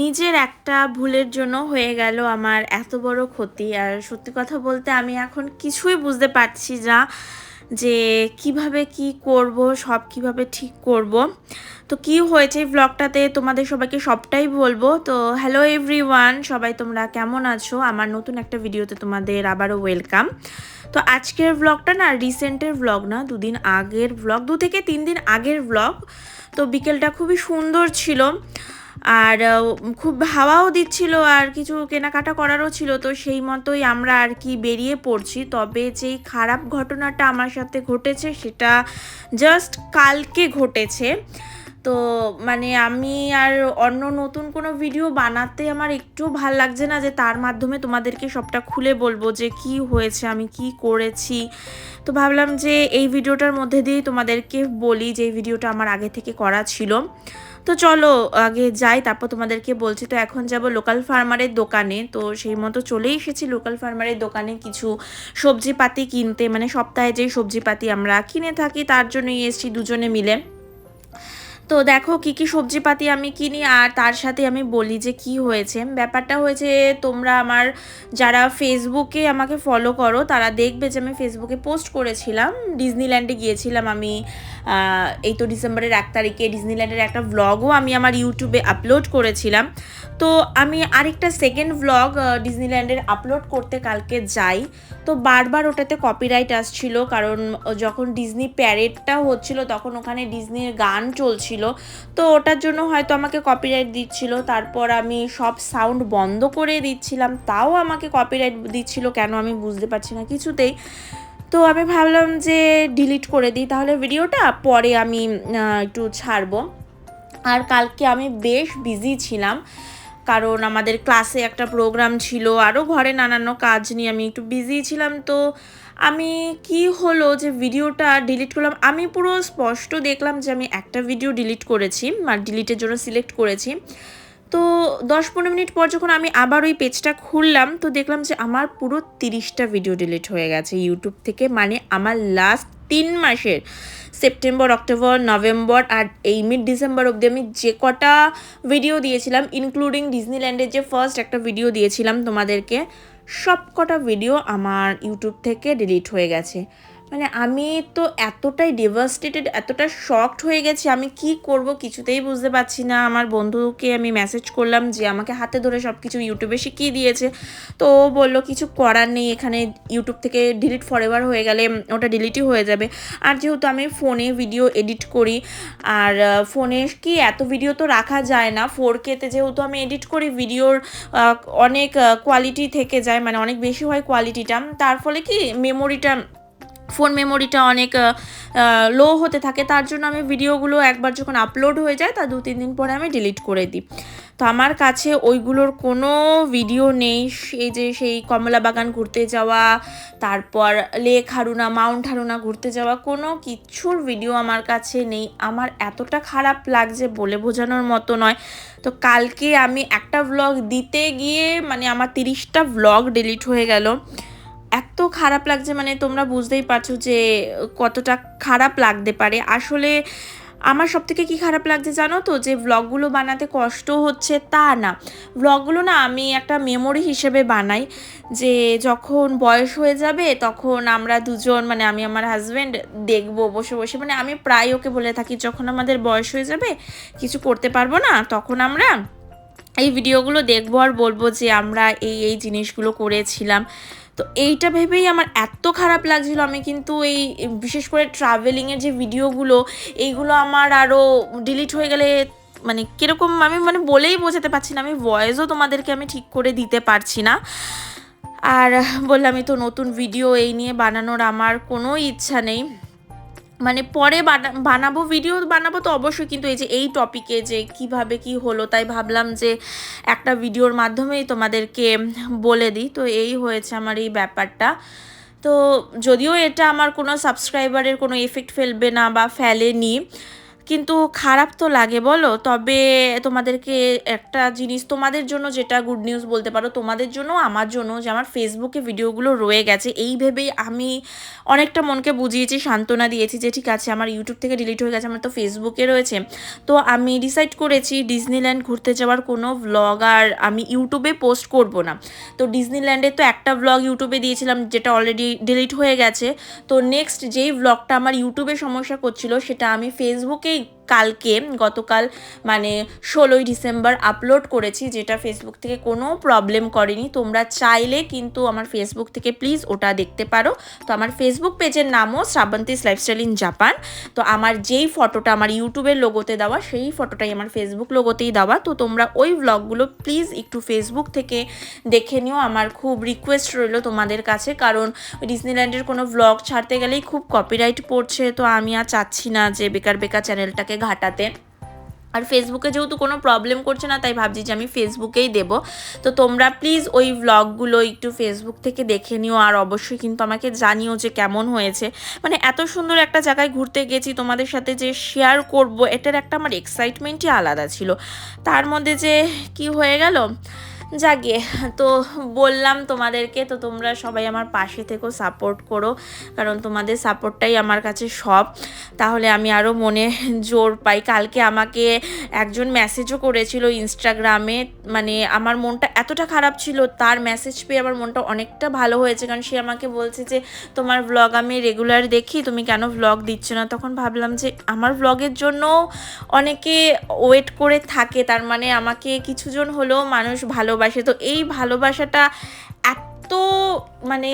নিজের একটা ভুলের জন্য হয়ে গেল আমার এত বড় ক্ষতি। আর সত্যি কথা বলতে আমি এখন কিছুই বুঝতে পারছি না যে কীভাবে কি করব, সব কীভাবে ঠিক করব। তো কি হয়েছে এই ব্লগটাতে তোমাদের সবাইকে সবটাই বলব। তো হ্যালো এভরিওয়ান সবাই তোমরা কেমন আছো? আমার নতুন একটা ভিডিওতে তোমাদের আবারও ওয়েলকাম তো আজকের ব্লগটা না রিসেন্টের ব্লগ না, দুদিন আগের ব্লগ দু থেকে তিন দিন আগের ব্লগ তো বিকেলটা খুবই সুন্দর ছিল। আর খুব হাওয়াও দিচ্ছিল আর কিছু কেনাকাটা করারও ছিল। তো সেই মতোই আমরা আর কি বেরিয়ে পড়ছি। তবে যেই খারাপ ঘটনাটা আমার সাথে ঘটেছে সেটা জাস্ট কালকে ঘটেছে। তো মানে আমি আর অন্য নতুন কোনো ভিডিও বানাতে আমার একটু ভালো লাগছে না যে তার মাধ্যমে তোমাদেরকে সবটা খুলে বলব যে কি হয়েছে, আমি কি করেছি। তো ভাবলাম যে এই ভিডিওটার মধ্যে দিয়েই তোমাদেরকে বলি যে এই ভিডিওটা আমার আগে থেকে করা ছিল। তো চলো, আগে যাই, তারপর তোমাদেরকে বলছি। তো এখন যাব লোকাল ফার্মারের দোকানে। তো সেই মতো চলে এসেছি লোকাল ফার্মারের দোকানে কিছু সবজিপাতি কিনতে। মানে সপ্তাহে যেই সবজিপাতি আমরা কিনে থাকি, তার জন্যই এসেছি দুজনে মিলে। তো দেখো কি কি সবজিপাতি আমি কিনি আর তার সাথে আমি বলি যে কি হয়েছে। ব্যাপারটা হয়েছে তোমরা আমার যারা ফেসবুকে আমাকে ফলো করো, তারা দেখবে যে আমি ফেসবুকে পোস্ট করেছিলাম। ডিজনিল্যান্ডে গিয়েছিলাম আমি এই তো ডিসেম্বরের এক তারিখে ডিজনিল্যান্ডের একটা ভ্লগও আমি আমার ইউটিউবে আপলোড করেছিলাম। তো আমি আরেকটা সেকেন্ড ভ্লগ ডিজনিল্যান্ডের আপলোড করতে কালকে যাই। তো বারবার ওটাতে কপিরাইট আসছিল, কারণ যখন ডিজনি প্যারেডটা হচ্ছিল, তখন ওখানে ডিজনির গান চলছিল। তো ওটার জন্য হয়তো আমাকে কপিরাইট দিচ্ছিল। তারপর আমি সব সাউন্ড বন্ধ করে দিচ্ছিলাম। তাও আমাকে কপিরাইট দিচ্ছিল। কেন আমি বুঝতে পারছি না কিছুতেই। তো আমি ভাবলাম যে ডিলিট করে দিই। তাহলে ভিডিওটা পরে আমি একটু ছাড়বো। আর কালকে আমি বেশ বিজি ছিলাম। কারণ আমাদের ক্লাসে একটা প্রোগ্রাম ছিল আরও ঘরে নানান কাজ নিয়ে আমি একটু বিজি ছিলাম। তো আমি কি হলো যে ভিডিওটা ডিলিট করলাম, আমি পুরো স্পষ্ট দেখলাম যে আমি একটা ভিডিও ডিলিট করেছি, আর ডিলিটের জন্য সিলেক্ট করেছি। তো দশ পনেরো মিনিট পর যখন আমি আবার ওই পেজটা খুললাম, তো দেখলাম যে আমার পুরো তিরিশটা ভিডিও ডিলিট হয়ে গেছে ইউটিউব থেকে মানে আমার লাস্ট তিন মাসের। সেপ্টেম্বর, অক্টোবর, নভেম্বর আর এই মিড ডিসেম্বর অবধি আমি যে কটা ভিডিও দিয়েছিলাম ইনক্লুডিং ডিজনিল্যান্ডের যে ফার্স্ট একটা ভিডিও দিয়েছিলাম তোমাদেরকে সব কটা ভিডিও আমার ইউটিউব থেকে ডিলিট হয়ে গেছে। মানে আমি তো এতটাই ডেভাস্টেটেড এতটা শকড হয়ে গেছি, আমি কি করব কিছুতেই বুঝতে পারছি না। আমার বন্ধুকে আমি মেসেজ করলাম যে, আমাকে হাতে ধরে সব কিছু ইউটিউবে শিখিয়ে দিয়েছে। তো ও বলল, কিছু করার নেই, এখানে ইউটিউব থেকে ডিলিট ফরএভার হয়ে গেলে ওটা ডিলিটই হয়ে যাবে। আর যেহেতু আমি ফোনে ভিডিও এডিট করি, আর ফোনে কি এত ভিডিও তো রাখা যায় না ফোর কেতে যেহেতু আমি এডিট করি ভিডিওর অনেক কোয়ালিটি থেকে যায় মানে অনেক বেশি হয় কোয়ালিটিটা তার ফলে কি মেমোরিটা ফোন মেমোরিটা অনেক লো হতে থাকে। তার জন্য আমি ভিডিওগুলো একবার যখন আপলোড হয়ে যায়, তা দু তিন দিন পরে আমি ডিলিট করে দিই। তো আমার কাছে ওইগুলোর কোনো ভিডিও নেই। সেই যে সেই কমলা বাগান ঘুরতে যাওয়া, তারপর লেক হারুনা, মাউন্ট হারুনা ঘুরতে যাওয়া, কোনো কিচ্ছুর ভিডিও আমার কাছে নেই। আমার এতটা খারাপ লাগছে বলে বোঝানোর মতো নয়। তো কালকে আমি একটা ভ্লগ দিতে গিয়ে মানে আমার তিরিশটা ভ্লগ ডিলিট হয়ে গেল। এত খারাপ লাগছে মানে তোমরা বুঝতেই পারছ যে কতটা খারাপ লাগতে পারে। আসলে আমার সব থেকে কী খারাপ লাগছে জানো তো, যে ভ্লগগুলো বানাতে কষ্ট হচ্ছে তা না। ভ্লগগুলো না আমি একটা মেমোরি হিসেবে বানাই, যে যখন বয়স হয়ে যাবে তখন আমরা দুজন মানে আমি আমার হাজব্যান্ড দেখব বসে বসে। মানে আমি প্রায় ওকে বলে থাকি, যখন আমাদের বয়স হয়ে যাবে, কিছু করতে পারব না, তখন আমরা এই ভিডিওগুলো দেখব আর বলব যে আমরা এই এই জিনিসগুলো করেছিলাম। তো এইটা ভেবেই আমার এত খারাপ লাগছিল। আমি কিন্তু এই, বিশেষ করে ট্রাভেলিংয়ের যে ভিডিওগুলো এইগুলো আমার আরও ডিলিট হয়ে গেলে মানে কীরকম আমি মানে বলেই বোঝাতে পারছি না। আমি ভয়েসও তোমাদেরকে আমি ঠিক করে দিতে পারছি না। আর বললামই তো নতুন ভিডিও এই নিয়ে বানানোর আমার কোনো ইচ্ছা নেই। মানে পরে বানা- বানাবো ভিডিও বানাবো তো অবশ্যই, কিন্তু এই যে এই টপিকে যে কীভাবে কি হলো, তাই ভাবলাম যে একটা ভিডিওর মাধ্যমেই তোমাদেরকে বলে দিই। তো এই হয়েছে আমার এই ব্যাপারটা। তো যদিও এটা আমার কোনো সাবস্ক্রাইবারের কোনো এফেক্ট ফেলবে না বা ফেলেনি কিন্তু খারাপ তো লাগে, বলো? তবে তোমাদেরকে একটা জিনিস তোমাদের জন্য যেটা গুড নিউজ বলতে পারো, তোমাদের জন্য, আমার জন্য যে আমার ফেসবুকে ভিডিওগুলো রয়ে গেছে, এই ভেবেই আমি অনেকটা মনকে বুঝিয়েছি, সান্ত্বনা দিয়েছি যে ঠিক আছে, আমার ইউটিউব থেকে ডিলিট হয়ে গেছে, আমার তো ফেসবুকে রয়েছে। তো আমি ডিসাইড করেছি ডিজনিল্যান্ড ঘুরতে যাওয়ার কোনো ভ্লগ আর আমি ইউটিউবে পোস্ট করব না। তো ডিজনিল্যান্ডে তো একটা ভ্লগ ইউটিউবে দিয়েছিলাম, যেটা অলরেডি ডিলিট হয়ে গেছে। তো নেক্সট যেই ভ্লগটা আমার ইউটিউবে সমস্যা করছিল, সেটা আমি ফেসবুকেই কালকে, গতকাল মানে ষোলোই ডিসেম্বর আপলোড করেছি, যেটা ফেসবুক থেকে কোনো প্রবলেম করেনি। তোমরা চাইলে কিন্তু আমার ফেসবুক থেকে প্লিজ ওটা দেখতে পারো। তো আমার ফেসবুক পেজের নামও শ্রাবন্তিস লাইফস্টাইল ইন জাপান তো আমার যেই ফটোটা আমার ইউটিউবের লোগোতে দেওয়া, সেই ফটোটাই আমার ফেসবুক লোগোতেই দেওয়া। তো তোমরা ওই ভ্লগগুলো প্লিজ একটু ফেসবুক থেকে দেখে নিও। আমার খুব রিকোয়েস্ট রইল তোমাদের কাছে, কারণ ডিজনিল্যান্ডের কোনো ভ্লগ ছাড়তে গেলেই খুব কপিরাইট পড়ছে। তো আমি আর চাচ্ছি না যে বেকার বেকার চ্যানেলটাকে ঘাটাতে। আর ফেসবুকে যেহেতু কোনো প্রবলেম করছে না, তাই ভাবছি যে আমি ফেসবুকেই দেব। তো তোমরা প্লিজ ওই ভ্লগগুলো একটু ফেসবুক থেকে দেখে নিও, আর অবশ্যই কিন্তু আমাকে জানিও যে কেমন হয়েছে। মানে এত সুন্দর একটা জায়গায় ঘুরতে গেছি, তোমাদের সাথে যে শেয়ার করব, এটার একটা আমার এক্সাইটমেন্টই আলাদা ছিল। তার মধ্যে যে কি হয়ে গেল? জাগে তো বললাম তোমাদেরকে, তো তোমরা সবাই আমার পাশে থেকেও সাপোর্ট করো, কারণ তোমাদের সাপোর্টটাই আমার কাছে সব। তাহলে আমি আরও মনে জোর পাই। কালকে আমাকে একজন মেসেজও করেছিল ইনস্টাগ্রামে মানে আমার মনটা এতটা খারাপ ছিল, তার মেসেজ পেয়ে আমার মনটা অনেকটা ভালো হয়েছে, কারণ সে আমাকে বলছে যে, তোমার ভ্লগ আমি রেগুলার দেখি, তুমি কেন ভ্লগ দিচ্ছ না? তখন ভাবলাম যে, আমার ভ্লগের জন্য অনেকে ওয়েট করে থাকে, তার মানে আমাকে কিছুজন হলেও মানুষ ভালোবাসে। তো এই ভালোবাসাটা এত মানে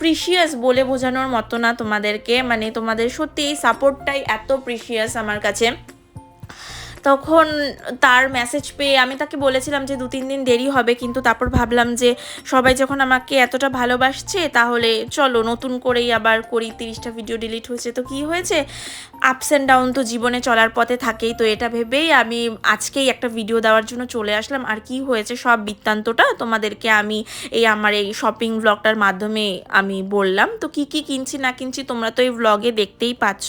প্রিশিয়াস বলে বোঝানোর মতো না তোমাদেরকে। মানে তোমাদের সত্যি এই সাপোর্টটাই এত প্রিশিয়াস আমার কাছে। তখন তার মেসেজ পেয়ে আমি তাকে বলেছিলাম যে দু তিন দিন দেরি হবে, কিন্তু তারপর ভাবলাম যে সবাই যখন আমাকে এতটা ভালোবাসছে, তাহলে চলো নতুন করেই আবার করি, তিরিশটা ভিডিও ডিলিট হয়েছে। তো কি হয়েছে? আপস অ্যান্ড ডাউন তো জীবনে চলার পথে থাকেই, তো এটা ভেবেই আমি আজকেই একটা ভিডিও দেওয়ার জন্য চলে আসলাম। আর কি হয়েছে সব বৃত্তান্তটা তোমাদেরকে আমি এই আমার এই শপিং ব্লগটার মাধ্যমে আমি বললাম। তো কি কি কিনছি না কিনছি তোমরা তো এই ব্লগে দেখতেই পাচ্ছ।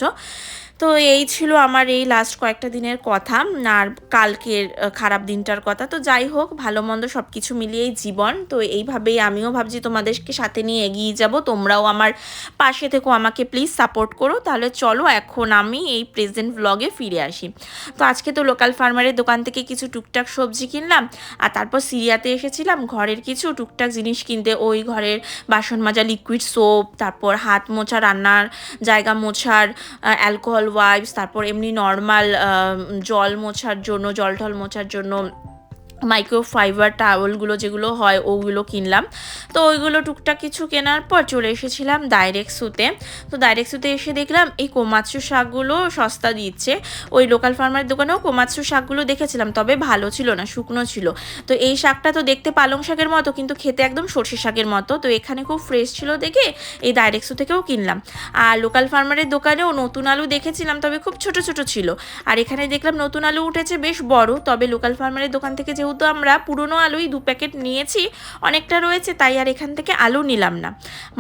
তো এই ছিল আমার এই লাস্ট কয়েকটা দিনের কথা আর কালকের খারাপ দিনটার কথা। তো যাই হোক, ভালো মন্দ সব কিছু মিলিয়েই জীবন। তো এইভাবেই আমিও ভাবছি তোমাদেরকে সাথে নিয়ে এগিয়ে যাব। তোমরাও আমার পাশে থেকেও আমাকে প্লিজ সাপোর্ট করো। তাহলে চলো এখন আমি এই প্রেজেন্ট ব্লগে ফিরে আসি। তো আজকে তো লোকাল ফার্মারের দোকান থেকে কিছু টুকটাক সবজি কিনলাম, আর তারপর সিরিয়াতে এসেছিলাম, ঘরের কিছু টুকটাক জিনিস কিনতে। ওই ঘরের বাসন মাজা লিকুইড সোপ তারপর হাত মোছা, রান্নার জায়গা মোছার অ্যালকোহল ওয়াইপস তারপর এমনি নর্মাল জল মোছার জন্য জল টল মোছার জন্য মাইক্রোফাইবার টাওয়েলগুলো যেগুলো হয়, ওগুলো কিনলাম। তো ওইগুলো টুকটাক কিছু কেনার পর চলে এসেছিলাম ডাইরেক্ট সুতে। তো ডাইরেক্ট সুতে এসে দেখলাম এই কোমাৎসু শাকগুলো সস্তা দিচ্ছে। ওই লোকাল ফার্মারের দোকানেও কোমাৎসু শাকগুলো দেখেছিলাম, তবে ভালো ছিল না, শুকনো ছিল। তো এই শাকটা তো দেখতে পালং শাকের মতো, কিন্তু খেতে একদম সর্ষে শাকের মতো। তো এখানে খুব ফ্রেশ ছিল দেখে এই ডাইরেক্ট সু থেকেও কিনলাম। আর লোকাল ফার্মারের দোকানেও নতুন আলু দেখেছিলাম, তবে খুব ছোট ছোট ছিল। আর এখানে দেখলাম নতুন আলু উঠেছে বেশ বড়, তবে লোকাল ফার্মারের দোকান থেকে যেহেতু যেহেতু আমরা পুরনো আলুই দু প্যাকেট নিয়েছি, অনেকটা রয়েছে, তাই আর এখান থেকে আলু নিলাম না।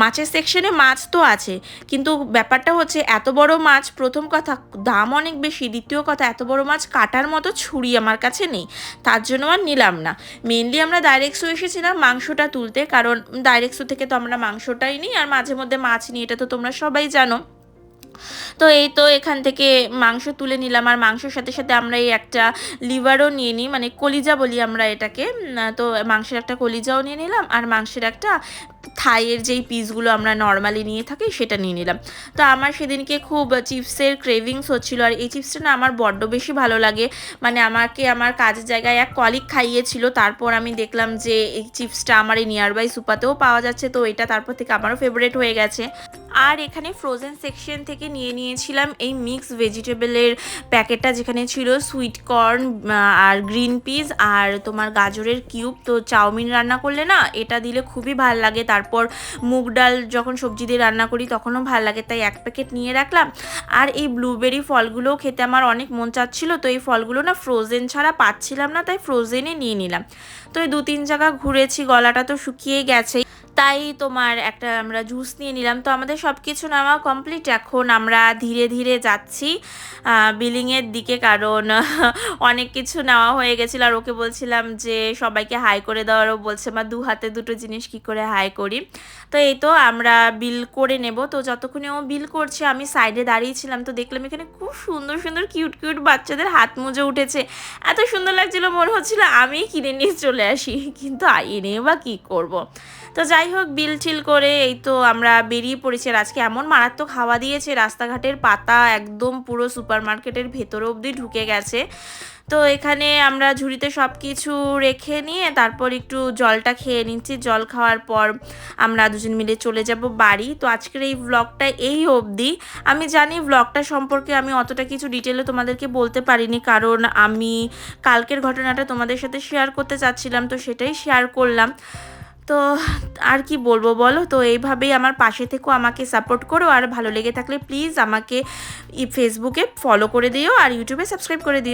মাছের সেকশনে মাছ তো আছে, কিন্তু ব্যাপারটা হচ্ছে এত বড় মাছ, প্রথম কথা, দাম অনেক বেশি, দ্বিতীয় কথা, এত বড় মাছ কাটার মতো ছুরি আমার কাছে নেই, তার জন্য আর নিলাম না। মেনলি আমরা ডাইরেক্টসও এসেছিলাম মাংসটা তুলতে, কারণ ডাইরেক্টসো থেকে তো আমরা মাংসটাই নিই, আর মাঝে মধ্যে মাছ নিই, এটা তো তোমরা সবাই জানো। তো এই তো এখান থেকে মাংস তুলে নিলাম। আর মাংসের সাথে সাথে আমরা এই একটা লিভারও নিয়ে নিই মানে কলিজা বলি আমরা এটাকে। তো মাংসের একটা কলিজাও নিয়ে নিলাম আর মাংসের একটা থাইয়ের যেই পিসগুলো আমরা নর্মালি নিয়ে থাকি সেটা নিয়ে নিলাম। তো আমার সেদিনকে খুব চিপসের ক্রেভিংস হচ্ছিল আর এই চিপসটা না আমার বড্ড বেশি ভালো লাগে। মানে আমাকে আমার কাজের জায়গায় এক কলিক খাইয়েছিল, তারপর আমি দেখলাম যে এই চিপসটা আমার এই নিয়ারবাই সুপাতেও পাওয়া যাচ্ছে, তো এটা তারপর থেকে আমারও ফেভারেট হয়ে গেছে। আর এখানে ফ্রোজেন সেকশন থেকে নিয়ে নিয়েছিলাম এই মিক্স ভেজিটেবলের প্যাকেটটা যেখানে ছিল সুইট কর্ন আর গ্রিন পিস আর তোমার গাজরের কিউব তো চাউমিন রান্না করলে না, এটা দিলে খুবই ভালো লাগে। তারপর মুগ ডাল যখন সবজি দিয়ে রান্না করি, তখনও ভালো লাগে। তাই এক প্যাকেট নিয়ে রাখলাম। আর এই ব্লুবেরি ফলগুলোও খেতে আমার অনেক মন চাচ্ছিল। তো এই ফলগুলো না ফ্রোজেন ছাড়া পাচ্ছিলাম না, তাই ফ্রোজেনে নিয়ে নিলাম। তো এই দু তিন জায়গা ঘুরেছি, গলাটা তো শুকিয়ে গেছে তাই তোমার একটা আমরা জুস নিয়ে নিলাম। তো আমাদের সব কিছু নেওয়া কমপ্লিট এখন আমরা ধীরে ধীরে যাচ্ছি। বিলিংয়ের দিকে কারণ অনেক কিছু নেওয়া হয়ে গেছিল। আর ওকে বলছিলাম যে সবাইকে হাই করে দেওয়ারও বলছে, মা, দু হাতে দুটো জিনিস কি করে হাই করি? তো এই তো আমরা বিল করে নেব। তো যতক্ষণে ও বিল করছে, আমি সাইডে দাঁড়িয়েছিলাম। তো দেখলাম এখানে খুব সুন্দর সুন্দর কিউট কিউট বাচ্চাদের হাত মুজে উঠেছে। এত সুন্দর লাগছিল, মনে হচ্ছিল আমি কিনে নিয়ে চলে আসি। কিন্তু এনে বা কী করব। তো যাই হোক বিল টিল করে এই তো আমরা বেরিয়ে পড়েছি আর আজকে এমন মারাত্মক হাওয়া দিয়েছে, রাস্তাঘাটের পাতা একদম পুরো সুপার মার্কেটের ভেতরে অবধি ঢুকে গেছে। তো এখানে আমরা ঝুড়িতে সব কিছু রেখে নিয়ে তারপর একটু জলটা খেয়ে নিচ্ছি। জল খাওয়ার পর আমরা দুজন মিলে চলে যাব বাড়ি। তো আজকের এই ব্লগটা এই অবধি। আমি জানি ব্লগটা সম্পর্কে আমি অতটা কিছু ডিটেলে তোমাদেরকে বলতে পারিনি, কারণ আমি কালকের ঘটনাটা তোমাদের সাথে শেয়ার করতে চাচ্ছিলাম, তো সেটাই শেয়ার করলাম। তো আর কি বলব বলো? তো এইভাবেই আমার পাশে থেকেও আমাকে সাপোর্ট করো। আর ভালো লেগে থাকলে প্লিজ আমাকে ফেসবুকে ফলো করে দিও আর ইউটিউবে সাবস্ক্রাইব করে দিও।